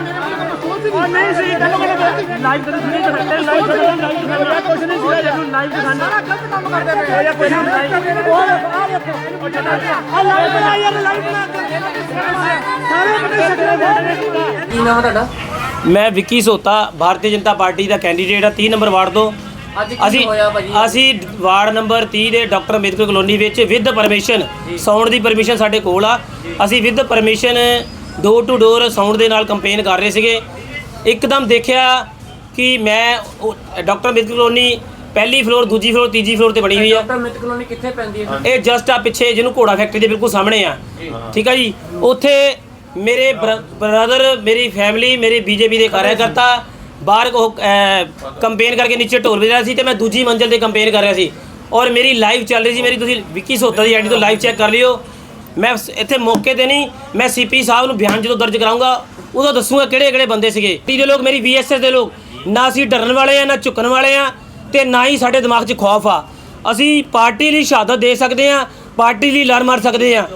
ਨਹੀਂ ਸੀ। ਲਾਈਵ ਕਰ ਨਹੀਂ ਕਰ ਸਕਦੇ ਲਾਈਵ ਕਰ ਲਾਈਵ ਕੁਝ ਨਹੀਂ ਸੀ ਇਹਨੂੰ ਲਾਈਵ ਦਿਖਾਣਾ ਸਾਰਾ ਗਲਤ ਕੰਮ ਕਰਦੇ ਪਏ। ਇਹ ਕੋਈ ਲਾਈਵ ਉਹ ਆ ਦੇਖੋ ਆ ਲਾਈਵ ਬਣਾ ਯਾਰ ਲਾਈਵ ਬਣਾ ਸਾਰੇ ਬੰਦੇ ਸਕਦੇ ਕੀ ਨਾਮ ਤੁਹਾਡਾ? ਮੈਂ ਵਿੱਕੀ ਸੋਤਾ ਭਾਰਤੀ ਜਨਤਾ ਪਾਰਟੀ ਦਾ ਕੈਂਡੀਡੇਟ ਆ 30 ਨੰਬਰ ਵਾਰਡ ਤੋਂ। ਅਸੀਂ ਹੋਇਆ ਭਾਜੀ? ਅਸੀਂ ਵਾਰਡ ਨੰਬਰ 30 ਦੇ ਡਾਕਟਰ ਅੰਬੇਦਕਰ ਕਲੋਨੀ ਵਿੱਚ ਵਿਦ ਪਰਮਿਸ਼ਨ ਸਾਊਂਡ ਦੀ ਪਰਮਿਸ਼ਨ ਸਾਡੇ ਕੋਲ ਆ। ਅਸੀਂ with permission door to door sound ਦੇ ਨਾਲ ਕੰਪੇਨ ਕਰ ਰਹੇ ਸੀਗੇ। ਇੱਕਦਮ ਦੇਖਿਆ ਕਿ ਮੈਂ ਡਾਕਟਰ ਅੰਬੇਦਕਰ ਕਲੋਨੀ ਪਹਿਲੀ ਫਲੋਰ ਦੂਜੀ ਫਲੋਰ ਤੀਜੀ ਫਲੋਰ ਤੇ ਬਣੀ ਹੋਈ ਆ। ਡਾਕਟਰ ਮਿੱਤ ਕਲੋਨੀ ਕਿੱਥੇ ਪੈਂਦੀ ਹੈ? ਇਹ ਜਸਟ ਆ ਪਿੱਛੇ ਜਿਹਨੂੰ ਘੋੜਾ ਫੈਕਟਰੀ ਦੇ ਬਿਲਕੁਲ ਸਾਹਮਣੇ ਆ। ਠੀਕ ਆ ਜੀ? ਉੱਥੇ ਮੇਰੇ ਬ੍ਰਦਰ ਮੇਰੀ ਫੈਮਿਲੀ ਮੇਰੇ ਬੀਜੇਪੀ ਦੇ ਕਾਰਜਕਰਤਾ ਬਾਹਰ ਉਹ ਕੰਪੇਨ ਕਰਕੇ ਨੀਚੇ ਢੋਲ ਵਜਾ ਰਿਹਾ ਸੀ ਤੇ ਮੈਂ ਦੂਜੀ ਮੰਜ਼ਲ ਤੇ ਕੰਪੇਨ ਕਰ ਰਿਹਾ ਸੀ। ਔਰ ਮੇਰੀ ਲਾਈਵ ਚੱਲ ਰਹੀ ਸੀ। ਮੇਰੀ ਤੁਸੀਂ ਵਿੱਕੀ ਸੋਤਾ ਦੀ ਆਈਡੀ ਤੋਂ ਲਾਈਵ ਚੈੱਕ ਕਰ ਲਿਓ। ਮੈਂ ਸ- ਇੱਥੇ ਮੌਕੇ ਤੇ ਨਹੀਂ, ਮੈਂ ਸੀਪੀ ਸਾਹਿਬ ਨੂੰ ਬਿਆਨ ਜਦੋਂ ਦਰਜ ਕਰਾਉਂਗਾ ਉਦੋਂ ਦੱਸੂਗਾ ਕਿਹੜੇ ਕਿਹੜੇ ਬੰਦੇ ਸੀਗੇ। ਟੀ ਦੇ ਲੋਕ, ਮੇਰੀ ਵੀਐਸਐਸ ਦੇ ਲੋਕ, ਨਾ ਅਸੀਂ ਡਰਨ ਵਾਲੇ ਆ, ਨਾ ਝੁਕਣ ਵਾਲੇ ਆ, ਤੇ ਨਾ ਹੀ ਸਾਡੇ ਦਿਮਾਗ 'ਚ ਖੌਫ ਆ। ਅਸੀਂ ਪਾਰਟੀ ਲਈ ਸ਼ਹਾਦਤ ਦੇ ਸਕਦੇ ਆ, ਪਾਰਟੀ ਲਈ ਲੜ ਮਾਰ ਸਕਦੇ ਆ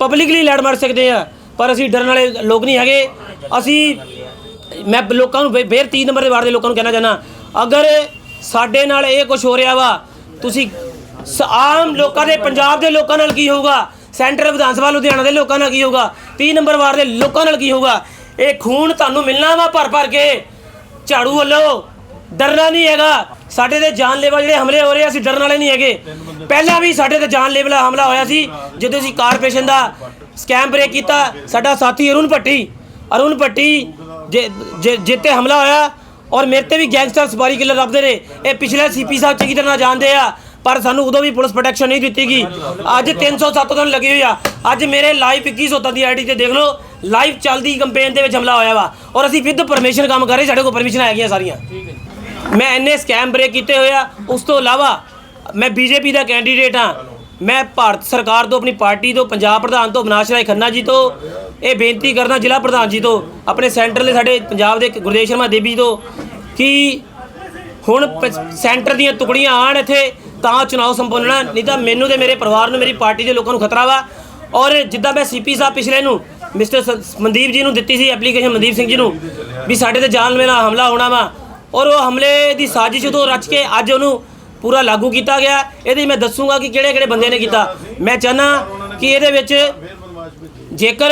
ਪਬਲਿਕਲੀ ਲੜ ਮਾਰ ਸਕਦੇ ਆ, ਪਰ ਅਸੀਂ ਡਰਨ ਵਾਲੇ ਲੋਕ ਨਹੀਂ ਹੈਗੇ। ਅਸੀਂ, ਮੈਂ ਲੋਕਾਂ ਨੂੰ ਫੇ- ਫੇਰ 3 ਨੰਬਰ ਦੇ ਵਾਰਡ ਦੇ ਲੋਕਾਂ ਨੂੰ ਕਹਿਣਾ ਚਾਹਨਾ ਅਗਰ ਸਾਡੇ ਨਾਲ ਇਹ ਕੁਝ ਹੋ ਰਿਹਾ ਵਾ, ਤੁਸੀਂ ਸ- ਆਮ ਲੋਕਾਂ ਦੇ, ਪੰਜਾਬ ਦੇ ਲੋਕਾਂ ਨਾਲ ਕੀ ਹੋਊਗਾ? ਸੈਂਟਰ ਵਿਧਾਨ ਸਭਾ ਲੁਧਿਆਣਾ ਦੇ ਲੋਕਾਂ ਨਾਲ ਕੀ ਹੋਊਗਾ? 30 ਨੰਬਰ ਵਾਰਡ ਦੇ ਲੋਕਾਂ ਨਾਲ ਕੀ ਹੋਊਗਾ? ਇਹ ਖੂਨ ਤੁਹਾਨੂੰ ਮਿਲਣਾ ਵਾ ਭਰ ਭਰ ਕੇ। ਝਾੜੂ ਵੱਲੋਂ। ਡਰਨਾ ਨਹੀਂ ਹੈਗਾ। ਸਾਡੇ ਤੇ ਜਾਨਲੇਵਾ ਜਿਹੜੇ ਹਮਲੇ ਹੋ ਰਹੇ ਆ, ਅਸੀਂ ਡਰਨ ਵਾਲੇ ਨਹੀਂ ਹੈਗੇ। ਪਹਿਲਾਂ ਵੀ ਸਾਡੇ ਤੇ ਜਾਨਲੇਵਾ ਹਮਲਾ ਹੋਇਆ ਸੀ ਜਦੋਂ ਅਸੀਂ ਕਾਰਪੋਰੇਸ਼ਨ ਦਾ ਸਕੈਮ ਬ੍ਰੇਕ ਕੀਤਾ। ਸਾਡਾ ਸਾਥੀ ਅਰੁਣ ਭੱਟੀ ਅਰੁਣ ਭੱਟੀ ਜੇ ਜੇ- ਜਿੱਤੇ ਹਮਲਾ ਹੋਇਆ ਔਰ ਮੇਰੇ ਤੇ ਵੀ ਗੈਂਗਸਟਰ ਸਪਾਰੀ ਕਿਲਰ ਲੱਭਦੇ ਨੇ ਇਹ ਪਿਛਲੇ ਸੀਪੀ ਸਾਹਿਬ ਚੰਗੀ ਤਰ੍ਹਾਂ ਜਾਣਦੇ ਆ। ਪਰ ਸਾਨੂੰ ਉਦੋਂ ਵੀ ਪੁਲਿਸ ਪ੍ਰੋਟੈਕਸ਼ਨ ਨਹੀਂ ਦਿੱਤੀ ਗਈ ਅੱਜ 307 ਦਿਨ ਲੱਗੇ ਹੋਈ ਆ। ਅੱਜ ਮੇਰੇ ਲਾਈਵ 21 ਹੋਤਾ ਦੀ ਆਈਡੀ ਤੇ ਦੇਖ ਲਓ ਲਾਈਵ ਚੱਲਦੀ ਕੰਪੇਨ ਦੇ ਵਿੱਚ ਹਮਲਾ ਹੋਇਆ ਵਾ। ਔਰ ਅਸੀਂ ਵਿਦ ਪਰਮਿਸ਼ਨ ਕੰਮ ਕਰ ਰਹੇ, ਸਾਡੇ ਕੋਲ ਪਰਮਿਸ਼ਨ ਹੈਗੀਆਂ ਸਾਰੀਆਂ। ਮੈਂ ਇੰਨੇ ਸਕੈਮ ਬ੍ਰੇਕ ਕੀਤੇ ਹੋਏ ਆ, ਉਸ ਤੋਂ ਇਲਾਵਾ ਮੈਂ ਬੀਜੇਪੀ ਦਾ ਕੈਂਡੀਡੇਟ ਹਾਂ ਮੈਂ ਭਾਰਤ ਸਰਕਾਰ ਤੋਂ, ਆਪਣੀ ਪਾਰਟੀ ਤੋਂ, ਪੰਜਾਬ ਪ੍ਰਧਾਨ ਤੋਂ, ਅਵਿਨਾਸ਼ ਰਾਏ ਖੰਨਾ ਜੀ ਤੋਂ, ਇਹ ਬੇਨਤੀ ਕਰਦਾ ਜ਼ਿਲ੍ਹਾ ਪ੍ਰਧਾਨ ਜੀ ਤੋਂ, ਆਪਣੇ ਸੈਂਟਰ ਦੇ ਸਾਡੇ ਪੰਜਾਬ ਦੇ ਗੁਰਦੇਵ ਸ਼ਰਮਾ ਦੇਵੀ ਤੋਂ, ਕਿ ਹੁਣ ਪ- ਸੈਂਟਰ ਦੀਆਂ ਟੁਕੜੀਆਂ ਆਣ ਇੱਥੇ ਤਾਂ ਚੁਣਾਵ ਸੰਪੰਨ ਨਹੀਂ ਤਾਂ ਮੈਨੂੰ ਤੇ ਮੇਰੇ ਪਰਿਵਾਰ ਨੂੰ, ਮੇਰੀ ਪਾਰਟੀ ਦੇ ਲੋਕਾਂ ਨੂੰ ਖਤਰਾ ਵਾ। ਔਰ ਜਿੱਦਾਂ ਮੈਂ ਸੀਪੀ ਸਾਹਿਬ ਪਿਛਲੇ ਨੂੰ, ਮਿਸਟਰ ਸ- ਮਨਦੀਪ ਜੀ ਨੂੰ ਦਿੱਤੀ ਸੀ ਐਪਲੀਕੇਸ਼ਨ ਮਨਦੀਪ ਸਿੰਘ ਜੀ ਨੂੰ, ਵੀ ਸਾਡੇ ਤੇ ਜਾਨਲੇਵਾ ਹਮਲਾ ਹੋਣਾ ਵਾ। ਔਰ ਉਹ ਹਮਲੇ ਦੀ ਸਾਜ਼ਿਸ਼ ਤੋਂ ਰਚ ਕੇ ਅੱਜ ਉਹਨੂੰ ਪੂਰਾ ਲਾਗੂ ਕੀਤਾ ਗਿਆ। ਇਹਦੇ ਮੈਂ ਦੱਸੂਗਾ ਕਿ ਕਿਹੜੇ ਕਿਹੜੇ ਬੰਦੇ ਨੇ ਕੀਤਾ। ਮੈਂ ਚਾਹਨਾ ਕਿ ਇਹਦੇ ਵਿੱਚ ਜੇਕਰ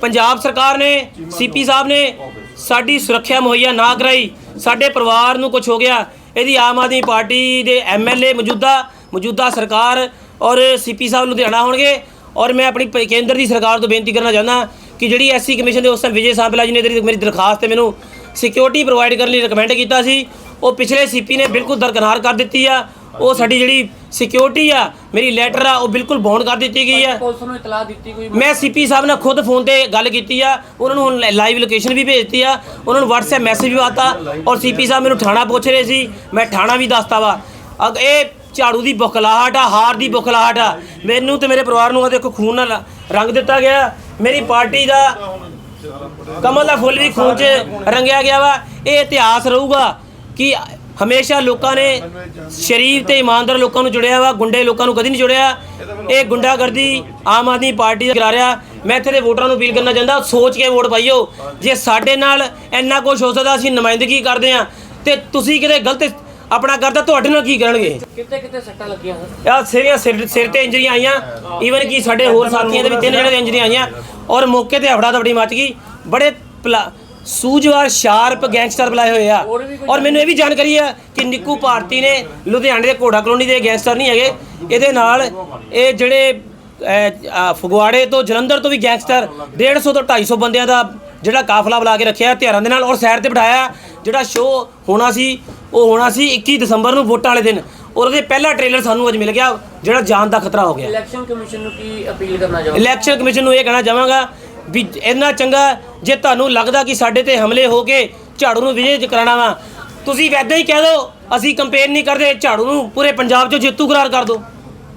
ਪੰਜਾਬ ਸਰਕਾਰ ਨੇ ਸੀਪੀ ਸਾਹਿਬ ਨੇ ਸਾਡੀ ਸੁਰੱਖਿਆ ਮੁਹੱਈਆ ਨਾ ਕਰਾਈ, ਸਾਡੇ ਪਰਿਵਾਰ ਨੂੰ ਕੁਝ ਹੋ ਗਿਆ ਇਹਦੀ ਆਮ ਆਦਮੀ ਪਾਰਟੀ ਦੇ ਐਮਐਲਏ ਮੌਜੂਦਾ ਮੌਜੂਦਾ ਸਰਕਾਰ ਔਰ ਸੀਪੀ ਸਾਹਿਬ ਲੁਧਿਆਣਾ ਹੋਣਗੇ। ਔਰ ਮੈਂ ਆਪਣੀ ਪ- ਕੇਂਦਰ ਦੀ ਸਰਕਾਰ ਤੋਂ ਬੇਨਤੀ ਕਰਨਾ ਚਾਹੁੰਦਾ ਕਿ ਜਿਹੜੀ ਐਸਸੀ ਕਮਿਸ਼ਨ ਦੇ ਉਸ ਟਾਈਮ ਵਿਜੇ ਸਾਂਪਲਾ ਜੀ ਨੇ ਜਿਹੜੀ ਮੇਰੀ ਦਰਖਾਸਤ ਤੇ ਮੈਨੂੰ ਸਿਕਿਉਰਿਟੀ ਪ੍ਰੋਵਾਈਡ ਕਰਨ ਲਈ ਰეკਮੈਂਡ ਕੀਤਾ ਸੀ। ਉਹ ਪਿਛਲੇ ਸੀਪੀ ਨੇ ਬਿਲਕੁਲ ਦਰਕਨਾਰ ਕਰ ਦਿੱਤੀ ਆ। ਉਹ ਸਾਡੀ ਜਿਹੜੀ ਸਿਕਿਉਰਿਟੀ ਆ ਮੇਰੀ ਲੈਟਰ ਆ ਉਹ ਬਿਲਕੁਲ ਬੌਂਡ ਕਰ ਦਿੱਤੀ ਗਈ ਆ। ਪੁਲਿਸ ਨੂੰ ਇਤਲਾਹ ਦਿੱਤੀ ਕੋਈ ਮੈਂ ਸੀਪੀ ਸਾਹਿਬ ਨਾਲ ਖੁਦ ਫੋਨ ਤੇ ਗੱਲ ਕੀਤੀ ਆ ਉਹਨਾਂ ਨੂੰ ਲਾਈਵ ਲੋਕੇਸ਼ਨ ਵੀ ਭੇਜਤੀ ਆ ਉਹਨਾਂ ਨੂੰ WhatsApp ਮੈਸੇਜ ਵੀ ਆਤਾ ਔਰ ਸੀਪੀ ਸਾਹਿਬ ਮੈਨੂੰ ਥਾਣਾ ਪੁੱਛ ਰਹੇ ਸੀ ਮੈਂ ਥਾਣਾ ਵੀ ਦੱਸਤਾ ਵਾ। ਅਗ ਇਹ ਝਾੜੂ ਦੀ ਬੁਖਲਾਹਟ ਆ ਹਾਰ ਦੀ ਬੁਖਲਾਹਟ ਆ। ਮੈਨੂੰ ਤੇ ਮੇਰੇ ਪਰਿਵਾਰ ਨੂੰ ਆ ਦੇਖੋ ਖੂਨ ਨਾਲ ਰੰਗ ਦਿੱਤਾ ਗਿਆ। ਮੇਰੀ ਪਾਰਟੀ ਦਾ ਕਮਲ ਦਾ ਫੁੱਲ ਵੀ ਖੂਨ 'ਚ ਰੰਗਿਆ ਗਿਆ ਵਾ। ਇਹ ਇਤਿਹਾਸ ਰਹੂਗਾ ਕਿ ਹਮੇਸ਼ਾ ਲੋਕਾਂ ਨੇ ਸ਼ਰੀਫ ਤੇ ਇਮਾਨਦਾਰ ਲੋਕਾਂ ਨੂੰ ਜੁੜਿਆ ਵਾ ਗੁੰਡੇ ਲੋਕਾਂ ਨੂੰ ਕਦੀ ਨਹੀਂ ਜੁੜਿਆ। ਇਹ ਗੁੰਡਾਗਰਦੀ ਆਮ ਆਦਮੀ ਪਾਰਟੀ ਦਾ ਕਰਾ ਰਿਹਾ ਮੈਂ ਇੱਥੇ ਦੇ ਵੋਟਰਾਂ ਨੂੰ ਅਪੀਲ ਕਰਨਾ ਚਾਹੁੰਦਾ ਸੋਚ ਕੇ ਵੋਟ ਪਾਈਓ। ਜੇ ਸਾਡੇ ਨਾਲ ਇੰਨਾ ਕੁਝ ਹੋ ਸਕਦਾ ਅਸੀਂ ਨੁਮਾਇੰਦਗੀ ਕਰਦੇ ਆ ਤੇ ਤੁਸੀਂ ਕਿਤੇ ਗਲਤ ਆਪਣਾ ਕਰਦਾ ਤੁਹਾਡੇ ਨਾਲ ਕੀ ਕਰਨਗੇ? ਕਿੱਥੇ ਕਿੱਥੇ ਸੱਟਾਂ ਲੱਗੀਆਂ? ਆ ਸਿਰ ਸਿਰ ਸਿਰ ਤੇ ਇੰਜਰੀਆਂ ਆਈਆਂ। ਈਵਨ ਕਿ ਸਾਡੇ ਹੋਰ ਸਾਥੀਆਂ ਦੇ ਵੀ ਤਿੰਨ ਜਿਹੜੇ ਇੰਜਰੀਆਂ ਆਈਆਂ। ਔਰ ਮੌਕੇ ਤੇ ਹਫੜਾ ਦਫੜੀ ਮਚ ਗਈ। ਬੜੇ ਪਲਾ- ਸੂਝਵਾਰ ਸ਼ਾਰਪ ਗੈਂਗਸਟਰ ਬੁਲਾਏ ਹੋਏ ਆ। ਔਰ ਮੈਨੂੰ ਇਹ ਵੀ ਜਾਣਕਾਰੀ ਆ ਕਿ ਨਿੱਕੂ ਭਾਰਤੀ ਨੇ ਲੁਧਿਆਣੇ ਦੇ ਘੋੜਾ ਕਲੋਨੀ ਦੇ ਗੈਂਗਸਟਰ ਨਹੀਂ ਹੈਗੇ। ਇਹਦੇ ਨਾਲ ਇਹ ਜਿਹੜੇ ਫਗਵਾੜੇ ਤੋਂ ਜਲੰਧਰ ਤੋਂ ਵੀ ਗੈਂਗਸਟਰ 150 ਤੋਂ 250 ਬੰਦਿਆਂ ਦਾ ਜਿਹੜਾ ਕਾਫਲਾ ਬੁਲਾ ਕੇ ਰੱਖਿਆ ਹਥਿਆਰਾਂ ਦੇ ਨਾਲ ਔਰ ਸਾਈਡ ਤੇ ਬਿਠਾਇਆ। ਜਿਹੜਾ ਸ਼ੋਅ ਹੋਣਾ ਸੀ ਉਹ ਹੋਣਾ ਸੀ 21 ਦਸੰਬਰ ਨੂੰ ਵੋਟਾਂ ਵਾਲੇ ਦਿਨ। ਔਰ ਉਹਦੇ ਪਹਿਲਾ ਟ੍ਰੇਲਰ ਸਾਨੂੰ ਅੱਜ ਮਿਲ ਗਿਆ ਜਿਹੜਾ ਜਾਨ ਦਾ ਖਤਰਾ ਹੋ ਗਿਆ। ਇਲੈਕਸ਼ਨ ਕਮਿਸ਼ਨ ਨੂੰ ਕੀ ਅਪੀਲ ਕਰਨਾ ਚਾਹੁੰਦੇ ਇਲੈਕਸ਼ਨ ਕਮਿਸ਼ਨ ਨੂੰ ਇਹ ਕਹਿਣਾ ਚਾਹਾਂਗਾ ਵੀ ਇੰਨਾ ਚੰਗਾ ਜੇ ਤੁਹਾਨੂੰ ਲੱਗਦਾ ਕਿ ਸਾਡੇ ਤੇ ਹਮਲੇ ਹੋ ਕੇ ਝਾੜੂ ਨੂੰ ਵਿਜੇ ਚ ਕਰਾਣਾ ਵਾ, ਤੁਸੀਂ ਵੈਦਾਂ ਹੀ ਕਹਿ ਦਿਓ, ਅਸੀਂ ਕੰਪੇਨ ਨਹੀਂ ਕਰਦੇ, ਝਾੜੂ ਨੂੰ ਪੂਰੇ ਪੰਜਾਬ 'ਚੋਂ ਜੇਤੂ ਕਰਾਰ ਕਰ ਦਿਓ।